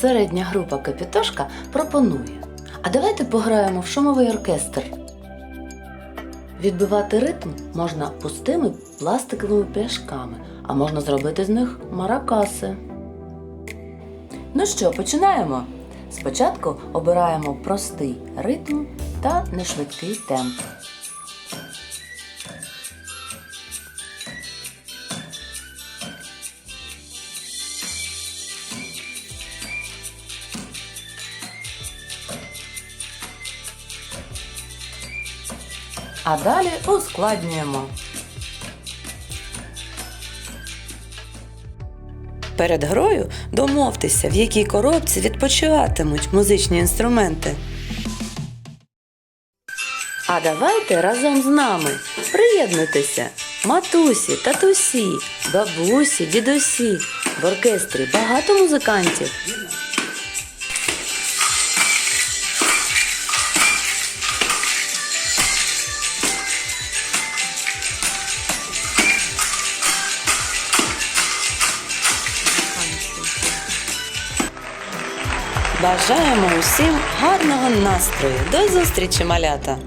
Середня група Капітошка пропонує. А давайте пограємо в шумовий оркестр. Відбивати ритм можна пустими пластиковими пляшками, а можна зробити з них маракаси. Ну що, починаємо? Спочатку обираємо простий ритм та нешвидкий темп. А далі ускладнюємо. Перед грою домовтеся, в якій коробці відпочиватимуть музичні інструменти. А давайте разом з нами приєднуйтеся. Матусі, татусі, бабусі, дідусі. В оркестрі багато музикантів. Бажаємо усім гарного настрою. До зустрічі, малята!